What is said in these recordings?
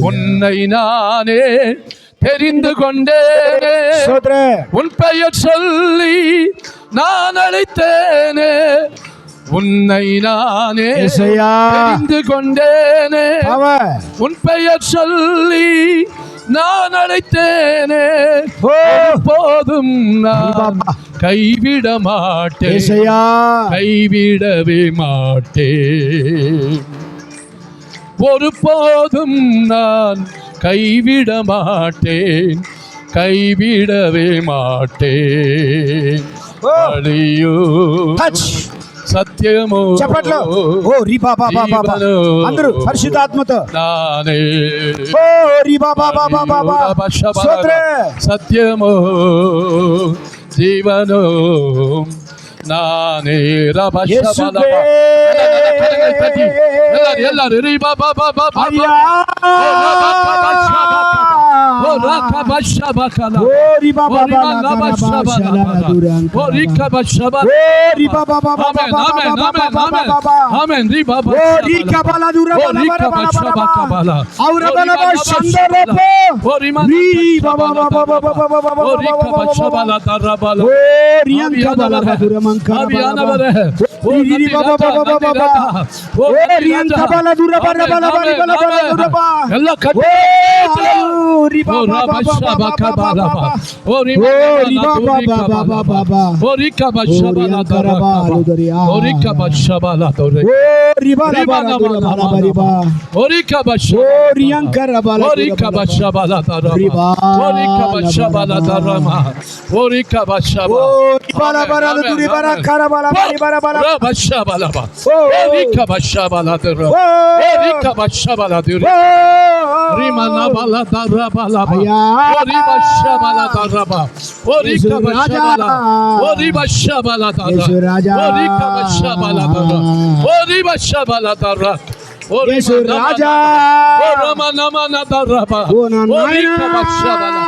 உன்னை நானே தெரிந்து சோத்ர. உன் பெயர் சொல்லி நான் அழைத்தேனே. உன்னை நானே தெரிந்து கொண்டேனே. உன் பெயர் சொல்லி நான் அழைத்தேனே. போதும் நான். கைவிட மாட்டேன். கைவிடவே மாட்டேன். ஒரு போதும் நான் கைவிட மாட்டேன். கைவிடவே மாட்டேன். அழியோ సత్యము చప్పట్లో ఓ రీ బాబా బాబా బాబా అందరూ పరిశుద్ధాత్మతో నానే ఓ రీ బాబా బాబా బాబా స్తోత్ర సత్యము జీవను నానే రభ యేసువే ಎಲ್ಲಾರು ಎಲ್ಲಾರು ರೀ ಬಾ ಬಾ ಬಾ ಎಲ್ಲ ఓ ಕಟ್ಟೆ Orika başabala diyor. Orika başabala diyor. Rima la bala da raba la ba. Ori ba shabala da raba. Ori ka ba shabala. Ori ba shabala da raba. Ori ka ba shabala da raba. Ori ba shabala da raba. manama రాజా. O Rama Nama Nadaraba. ఓ నా O నాయనా. Rika Bashabala.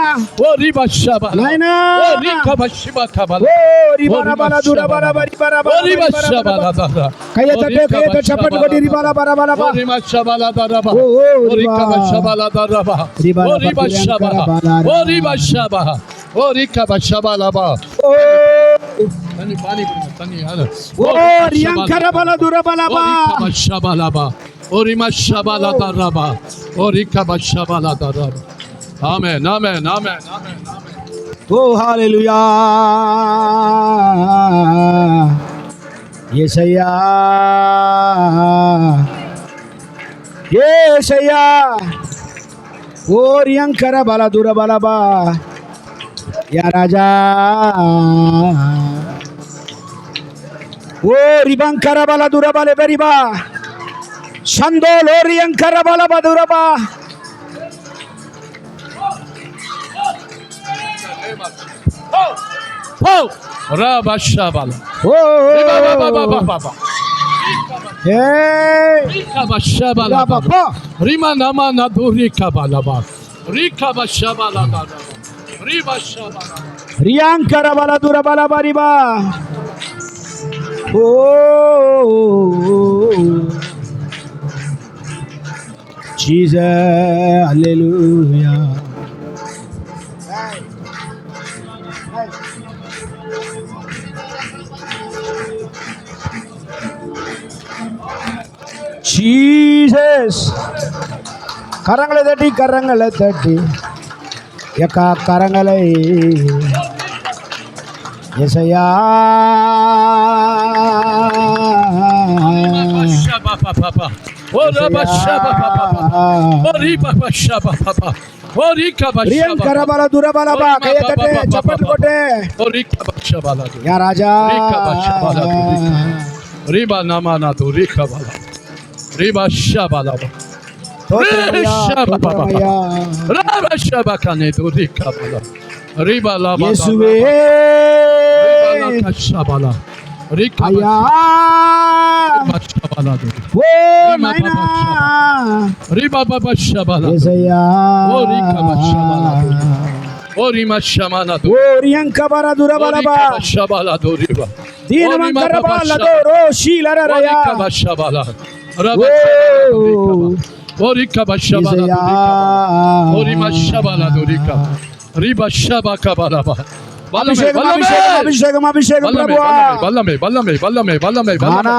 O Riba Shabala. నాయనా. O Rika Bashiba Kabala. ఓ రి బల బల దూర బల బల బల O బల Riba బల Shabala Dara. కయ్య O తట్టే Rika కయ్య తట్టే చప్పటి కొట్టి రి బల బల బల O బల Rima Shabala Daraba. O, o, O Rika Riba. Bashabala Daraba. Riba O Raba Riba Riba Shabala. Karabala. O Riba Shabala. O Rika Bashabala Ba. ఓ Tani pani tani hana. ఓ రియంకర బల దూర బల O బా Rika Bashabala Ba. O Orima şabala daraba. Orika başşabala daraba. Amen, amen, amen, amen, amen. Oh, hallelujah. Yes, I am. Yes, I am. Oriyankara bala dura bala ba. Ya Raja. Oh, ribankara bala dura bala beriba. சந்தோலோரியங்கர பலபதுரபா ரியாங்கர பலதுர பலபரிபா ஓ Jesus, hallelujah. Jesus கரங்களை தட்டி கரங்களை தட்டி எக்கா கரங்களை இசையா பாப்பா பாப்பா ಚಪ್ಪಟ್ ಕೊಟ್ಟೆ ಯಾ ರಾಜ ರೀಬಾ ನಮಾನಾಥು ರೀಖಾ ಬಾಲ ರೀಬಾ ಶಾ ಬಾಲ ರಿಬಾ Riba baba şabala. Yesaya. Ori kaba şabala. Ori maşamana dur. Ori yankabara dura bala ba. Ori kaba şabala dur riba. Dina mankara bala dur. O raya. Ori kaba şabala. Raba şabala. Ori kaba şabala dur. Riba şabaka bala. అభిషేకం అభిషేకం అభిషేకం ప్రభువా బల్లమే బల్లమే బల్లమే బల్లమే బల్లమే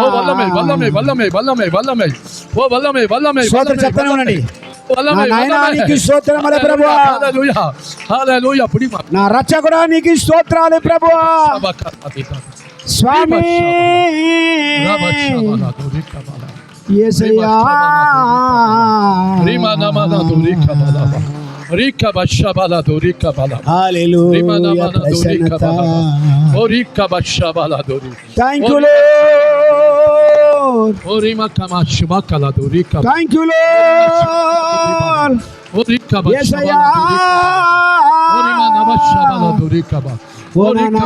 ఓ బల్లమే బల్లమే బల్లమే బల్లమే బల్లమే ఓ బల్లమే బల్లమే సోదరు చెప్తానే ఉండండి నా రచకుడా నీకు స్తోత్రాలు ప్రభువా స్వామి ఏసయ్యా Rika bashabala do rika bala. Hallelujah. Rika bashabala do Thank you, Lord. Orima kamashima kala do rika. Thank you, Lord. Orika bashabala. Yes, I am. Orima nabashabala do rika ba. Oh, Orika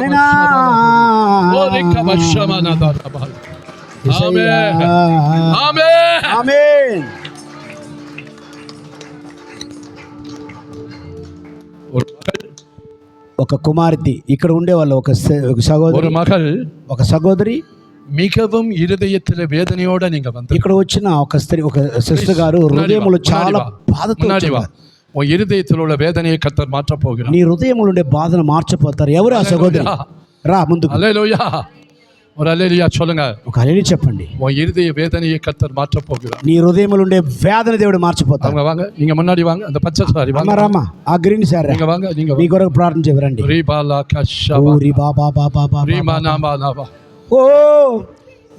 bashabala do rika ba. Amen. Amen. Amen. ఒక కుమార్తె ఇక్కడ ఉండే వాళ్ళు ఒక స- ఒక ஒரு సహోదరి மகள் ఒక సహోదరి மிகவும் இருதயத்தில் வேதனையோட நீங்க வந்து ఇక్కడ వచ్చిన ఒక స్త్రీ ఒక సిస్టర్ గారు హృదయములు చాలా బాధతో முன்னாடி வா వచ్చారు. உன் இருதயத்தில் உள்ள வேதனையை கத்தர் மாற்ற போகிறார் నీ హృదయములు ఉండే బాధను మార్చిపోతారు ఎవరు ఆ సహోదరి రా ముందుకు அலேலூயா ஒரு அலேலியா சொல்லுங்க ఒక అలెలి చెప్పండి உன் இருதய வேதனையை கத்தர் மாற்ற போகிறார் నీ హృదయములు ఉండే వేదన దేవుడు మార్చిపోతారు அவங்க வாங்க நீங்க முன்னாடி வாங்க அந்த பச்சை சாரி అమ్మ வாங்க రామ్మ ఆ గ్రీన్ సార్ நீங்க வாங்க நீங்க మీ కొరకు ప్రార్థన చేయరండి ரீபாலா கஷபா ఊరి బాబా బాబా బాబా ரீமா நாமா நாபா ఓ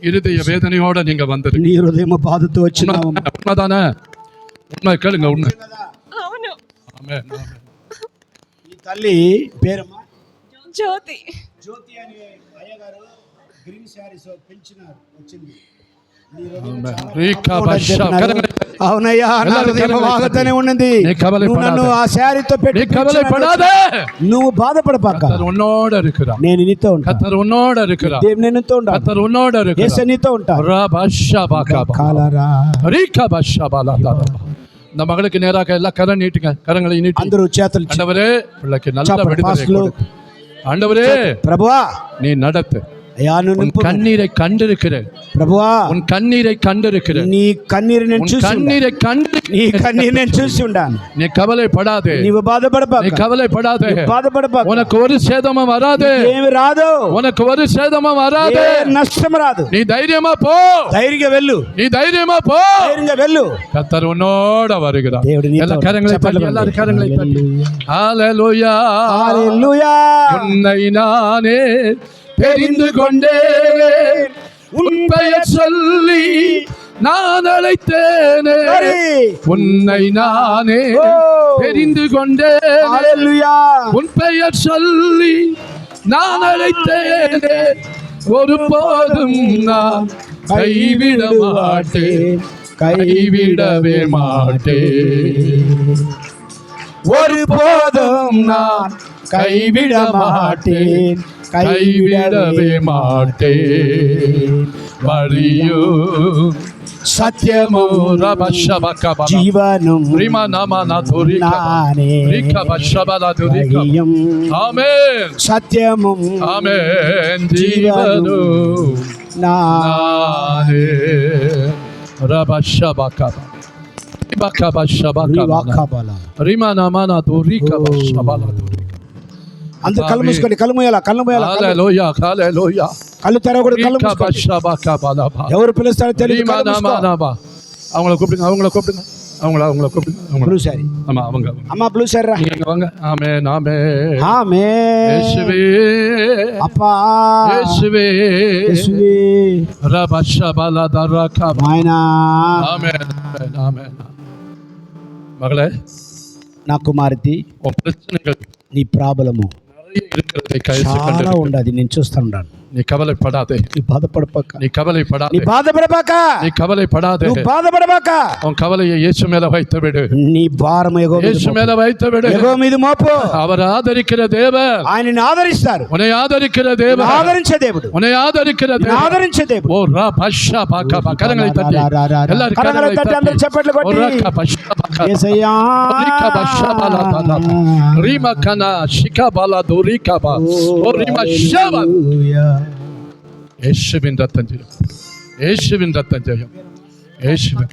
இருதய வேதனையோட நீங்க வந்துருங்க నీ హృదయం బాధతో వచ్చినావు உண்மைதானே உண்மை கேளுங்க உண்மை అవును ஆமென், ஆமென். ఈ తల్లి పేరమ్మా జ్యోతి జ్యోతి అని అయ్యగారు గ్రీన్ శారీస్ పిలిచినారు వచ్చింది అవునయ్యా నా హృదయం బాధతోనే ఉన్నది నువ్వు నన్ను ఆ శారీతో పెట్టి నువ్వు బాధపడపాక உன்னோட இருக்கிறார். నేను నీతో ఉంటాను கத்தர் உன்னோட இருக்கிறார். దేవుడు నేనుతో ఉంటాను கத்தர் உன்னோட இருக்கிறார். ரா பஷா பாகா பாலா தாதா இந்த மகளுக்கு நேராக எல்லாம் கரம் நீட்டுங்க. கரங்களை நீட்டு. అందరూ చేతులు ఆண்டவரே பிள்ளைக்கு நல்ல ஆண்டவரே பிரபுவா. நீ நடத்து. అయ్యా నువ్వు உன் నింపు கண்ணீரை கண்டிருக்கிறேன் ప్రభువా உன் கண்ணீரை கண்டிருக்கிறேன் నీ కన్నీరు నేను உன் చూసి ఉండా. கண்ணீரை கண்டு నీ కన్నీరు నేను చూసి ఉండాను நீ கவலைப்படாதே నీవు బాధపడపాక நீ கவலைப்படாதே బాధపడపాక உனக்கு ஒரு சேதமும் வராது ఏమి రాదు உனக்கு ஒரு சேதமும் வராது ఏ నష్టం రాదు நீ தைரியமா போ ధైర్యంగా వెళ్ళు நீ தைரியமா போ ధైర్యంగా వెళ్ళు கத்தர் உன்னோட வருகிறார் దేవుడు నీతో எல்லா கரங்களை చెప్పండి தட்டி எல்லாரும் கரங்களை தட்டி ஹalleluya హల్లెలూయా உன்னை நானே தெரிந்து கொண்டேன். உன் பெயர் சொல்லி நான் அழைத்தேனே. உன்னை நானே தெரிந்து கொண்டேன். உன் பெயர் சொல்லி நான் அழைத்தேனே. ஒரு போதும் நான் கைவிட மாட்டேன். கைவிடவே மாட்டேன். ஒரு போதும் நான் கைவிட மாட்டேன். കൈവിടവേ മാട്ടേ വഴിയൂ సత్యము జీవను సత్యము జీవను నానే రబశబకబ Rima namana do rika bashabala do అందరూ కళ్ళు మూసుకోండి కళ్ళు మూయాల కళ్ళు మూయాల ஹalleluya ஹalleluya కళ్ళు తెరవకూడదు కళ్ళు మూసుకోండి ரிகபஷபகபல ఎవరు పిలుస్తారో తెలియదు ரீமா కళ్ళు நாமா మూసుకో. நாமா அவங்கள கூப்பிடுங்க அவங்கள கூப்பிடுங்க அவங்கள அவங்கள கூப்பிடுங்க அவங்கள బ్లూ సారీ ஆமா அவங்க அவங்க. అమ్మ బ్లూ సారీ రా நீங்க இங்க வாங்க ஆமே நாமே ఆమె இயேசுவே అప్పా இயேசுவே యేసువే ரபஷபல தரகப నాయనా ஆமென் ஆமென் ஆமென் மகளே నా కుమార్తె உன் பிரச்சனைகள் నీ ప్రాబలము நிறைய இருக்கிறதை கழிச்சு చాలా ఉండదు నేను చూస్తూ ఉన్నాను நீ கவலைப்படாதே நீ பாதப்படப்பாக்க நீ கவலைப்படாத நீ பாதப்படப்பாக்க நீ கவலைப்படாதே நீ பாதப்படப்பாக்க உன் கவலையை இயேசு மேல வைத்து விடு நீ பாரம் யெகோவா இயேசு மேல வைத்து விடு யெகோவா மீது మోపు அவர் ఆదరిக்கிற தேவன் ఆయనని ఆదరిస్తారు உன்னை ஆதரிக்கிற தேவன் ఆదరించే దేవుడు உன்னை ఆదరిக்கிற దేవుడు ఆదరించే దేవుడు ఓ రా పశ్శా పాక కరంగలి తట్టి எல்லாரும் కరంగలి తట్టి అందరూ చప్పట్లు కొట్టి ఓ రా పశ్శా పాక యేసయ్యా రిక పశ్శా బాల బాల రీమ కన శిక బాల దోరిక బా ఓ రీమ శవ യേശുവിൻ രക്തം ചെയ്യും യേശുവിൻ രക്തം ചെയ്യും യേശുവിൻ